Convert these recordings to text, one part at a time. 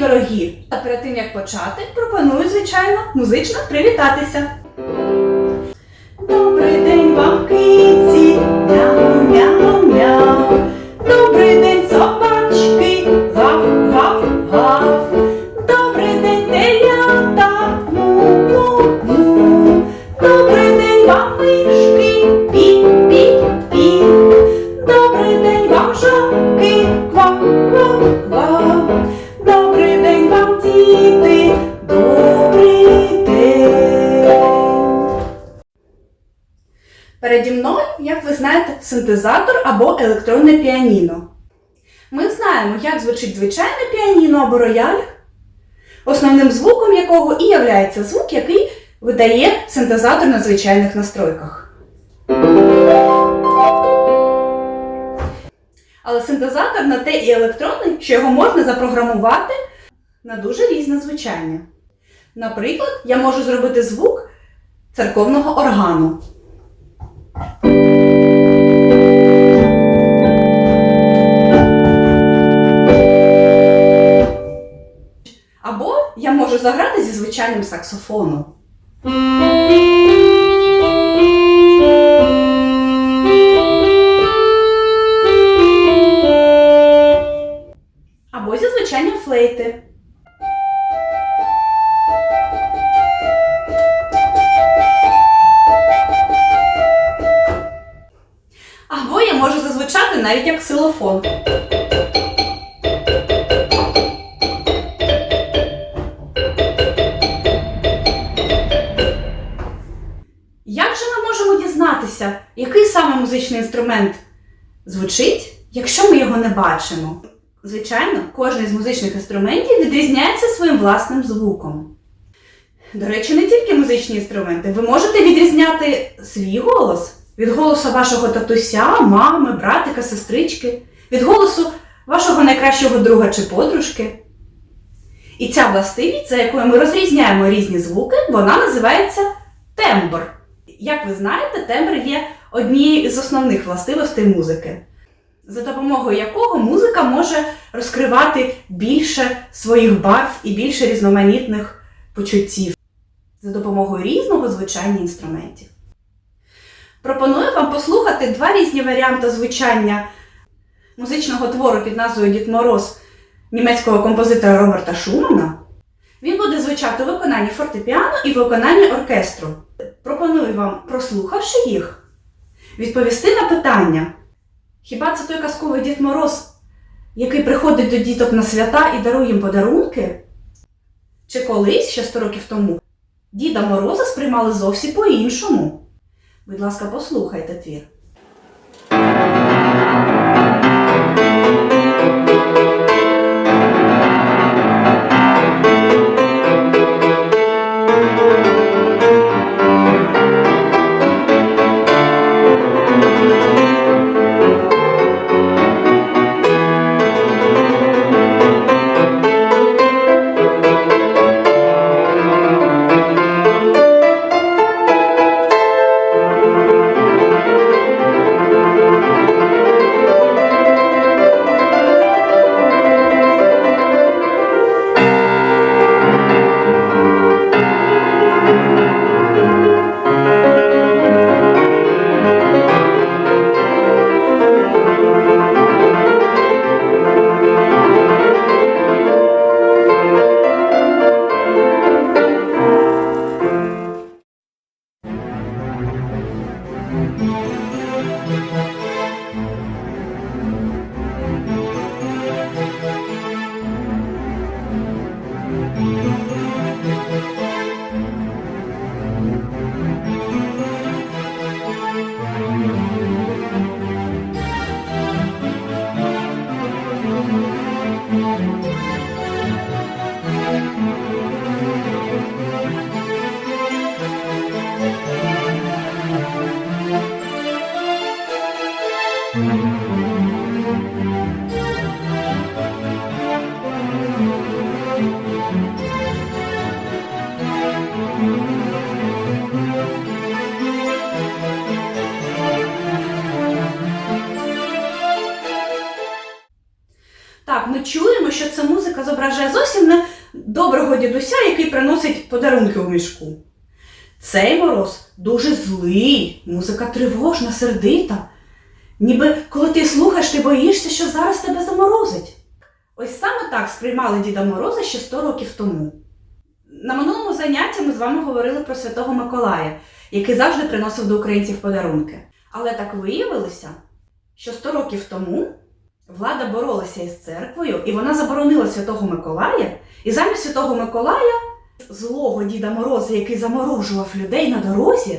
дорогі. А перед тим як почати, пропоную, звичайно, музично привітатися. Переді мною, як ви знаєте, синтезатор або електронне піаніно. Ми знаємо, як звучить звичайне піаніно або рояль, основним звуком якого і являється звук, який видає синтезатор на звичайних настройках. Але синтезатор на те і електронний, що його можна запрограмувати на дуже різне звучання. Наприклад, я можу зробити звук церковного органу. Можу заграти зі звичайним саксофоном. Або зі звичайним флейти. Або я можу зазвучати навіть як силофон. Музичний інструмент звучить, якщо ми його не бачимо? Звичайно, кожен з музичних інструментів відрізняється своїм власним звуком. До речі, не тільки музичні інструменти. Ви можете відрізняти свій голос від голосу вашого татуся, мами, братика, сестрички, від голосу вашого найкращого друга чи подружки. І ця властивість, за якою ми розрізняємо різні звуки, вона називається тембр. Як ви знаєте, тембр є однією з основних властивостей музики, за допомогою якого музика може розкривати більше своїх барв і більше різноманітних почуттів за допомогою різного звучання інструментів. Пропоную вам послухати два різні варіанти звучання музичного твору під назвою Дід Мороз німецького композитора Роберта Шумана. Він буде звучати у виконанні фортепіано і виконанні оркестру. Пропоную вам, прослухавши їх, відповісти на питання: хіба це той казковий Дід Мороз, який приходить до діток на свята і дарує їм подарунки? Чи колись, ще 100 років тому, Діда Мороза сприймали зовсім по-іншому? Будь ласка, послухайте твір. Зображує зовсім не доброго дідуся, який приносить подарунки у мішку. Цей мороз дуже злий, музика тривожна, сердита. Ніби коли ти слухаєш, ти боїшся, що зараз тебе заморозить. Ось саме так сприймали Діда Мороза ще 100 років тому. На минулому занятті ми з вами говорили про Святого Миколая, який завжди приносив до українців подарунки. Але так виявилося, що 100 років тому влада боролася із церквою, і вона заборонила Святого Миколая, і замість Святого Миколая, злого Діда Мороза, який заморожував людей на дорозі,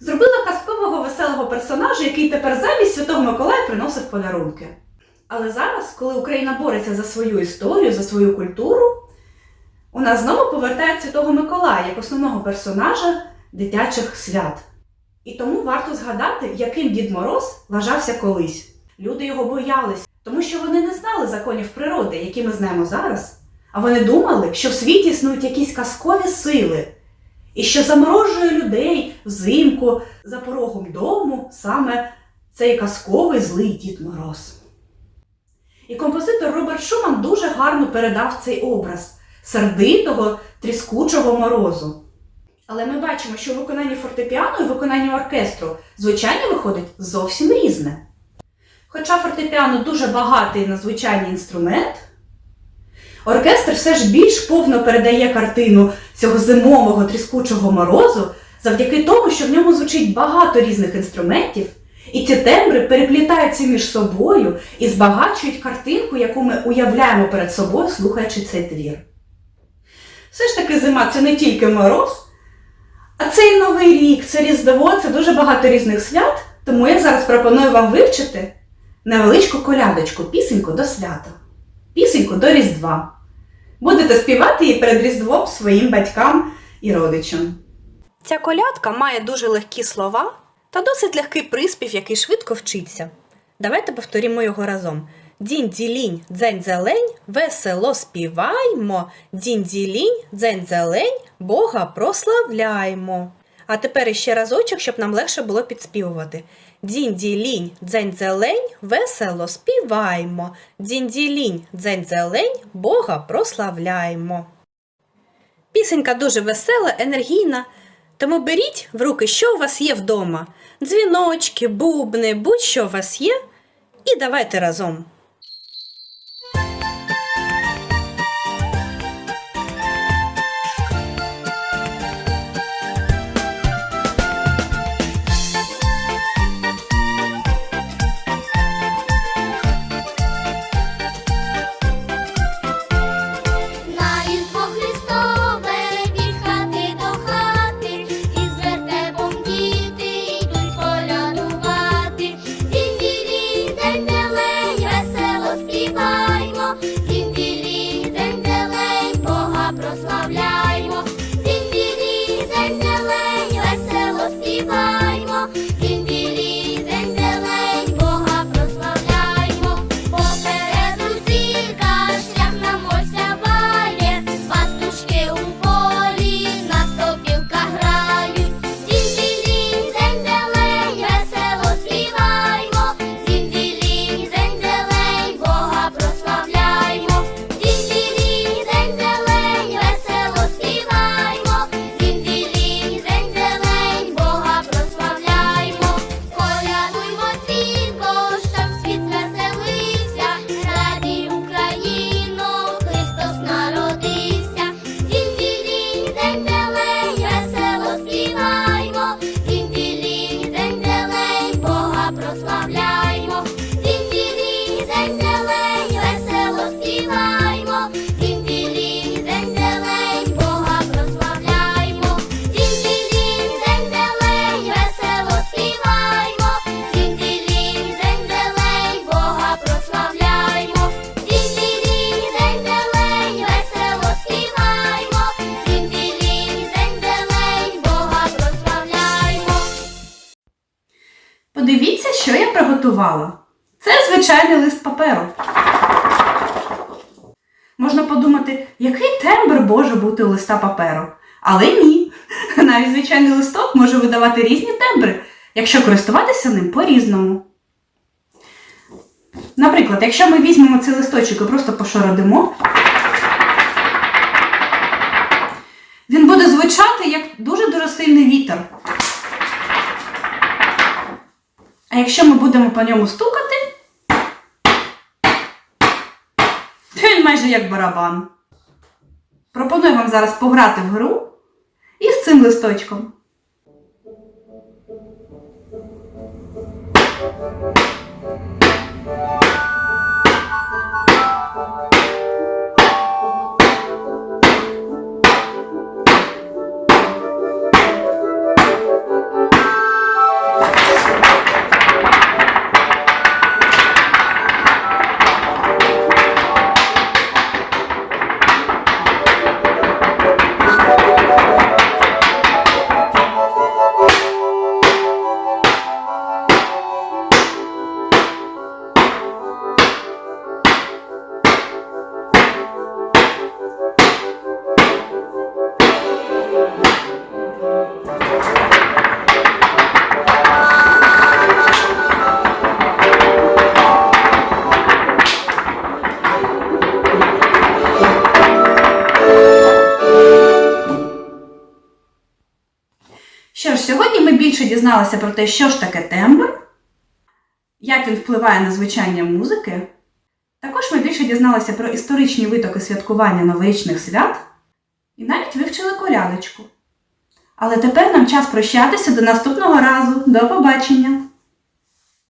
зробила казкового веселого персонажа, який тепер замість Святого Миколая приносив подарунки. Але зараз, коли Україна бореться за свою історію, за свою культуру, у нас знову повертають Святого Миколая як основного персонажа дитячих свят. І тому варто згадати, яким Дід Мороз вважався колись. Люди його боялись, тому що вони не знали законів природи, які ми знаємо зараз. А вони думали, що в світі існують якісь казкові сили, і що заморожує людей взимку за порогом дому саме цей казковий злий Дід Мороз. І композитор Роберт Шуман дуже гарно передав цей образ сердитого, тріскучого морозу. Але ми бачимо, що в виконанні фортепіано і в виконанні оркестру звучання виходить зовсім різне. Хоча фортепіано дуже багатий на звучання інструмент, оркестр все ж більш повно передає картину цього зимового тріскучого морозу завдяки тому, що в ньому звучить багато різних інструментів, і ці тембри переплітаються між собою і збагачують картинку, яку ми уявляємо перед собою, слухаючи цей твір. Все ж таки зима це не тільки мороз, а це і Новий рік, це Різдво, це дуже багато різних свят, тому я зараз пропоную вам вивчити невеличку колядочку, пісеньку до свята, пісеньку до Різдва. Будете співати її перед Різдвом своїм батькам і родичам. Ця колядка має дуже легкі слова та досить легкий приспів, який швидко вчиться. Давайте повторімо його разом. Дінь-ділінь, дзень-зелень, весело співаймо, дінь-ділінь, дзень-зелень, Бога прославляймо. А тепер іще разочок, щоб нам легше було підспівувати. Дінь-ділінь, дзень-зелень, весело співаймо, дінь-ділінь, дзень-зелень, Бога прославляймо. Пісенька дуже весела, енергійна. Тому беріть в руки, що у вас є вдома: дзвіночки, бубни, будь-що у вас є, і давайте разом. підготувала. Це звичайний лист паперу. Можна подумати, який тембр може бути у листа паперу. Але ні. Навіть звичайний листок може видавати різні тембри, якщо користуватися ним по-різному. Наприклад, якщо ми візьмемо цей листочок і просто пошородимо, він буде звучати як дуже-дуже сильний вітер. Якщо ми будемо по ньому стукати, то він майже як барабан. Пропоную вам зараз пограти в гру із цим листочком. Що більше дізналися про те, що ж таке тембр, як він впливає на звучання музики. Також ми більше дізналися про історичні витоки святкування новорічних свят і навіть вивчили корядочку. Але тепер нам час прощатися до наступного разу. До побачення!